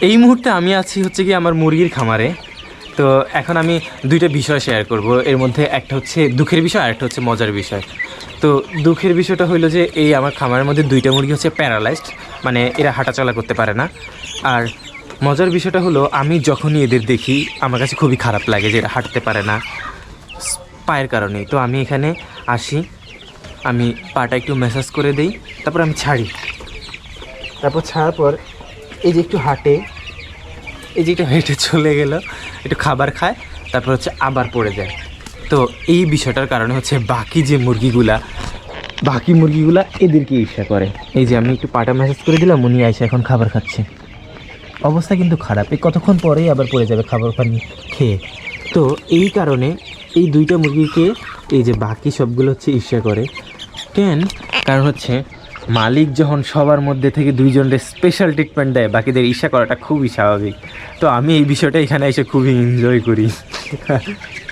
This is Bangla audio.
এই মুহূর্তে আমি আছি হচ্ছে কি আমার মুরগির খামারে। তো এখন আমি দুইটা বিষয় শেয়ার করব। এর মধ্যে একটা হচ্ছে দুঃখের বিষয় আর একটা হচ্ছে মজার বিষয়। তো দুঃখের বিষয়টা হলো যে এই আমার খামারের মধ্যে দুইটা মুরগি হচ্ছে প্যারালাইজড মানে এরা হাঁটাচলা করতে পারে না। আর মজার বিষয়টা হলো, আমি যখনই এদের দেখি, আমার কাছে খুবই খারাপ লাগে যে এরা হাঁটতে পারে না। পায়ের কারণেই। তো আমি এখানে আসি, আমি পাটা একটু ম্যাসাজ করে দেই, তারপর আমি ছাড়ি। তারপর ছাড়ার পর এই যে একটু হাঁটে। এই যে একটু হেঁটে চলে গেল, একটু খাবার খায়, তারপর হচ্ছে আবার পড়ে যায়। তো এই বিষয়টার কারণে হচ্ছে বাকি যে মুরগিগুলা, বাকি মুরগিগুলা এদেরকে ঈর্ষা করে। এই যে আমি একটু পাটা ম্যাসেজ করে দিলাম, উনি আইসা এখন খাবার খাচ্ছে। অবস্থা কিন্তু খারাপ। এই কতক্ষণ পরেই আবার পড়ে যাবে খাবার পানি খেয়ে। তো এই কারণে এই দুইটা মুরগিকে এই যে বাকি সবগুলো হচ্ছে ঈর্ষা করে। কেন? কারণ হচ্ছে মালিক যখন সবার মধ্যে থেকে দুইজনের স্পেশাল ট্রিটমেন্ট দেয়, বাকিদের ঈর্ষা করাটা খুবই স্বাভাবিক। তো আমি এই বিষয়টা এখানে এসে খুবই এনজয় করি।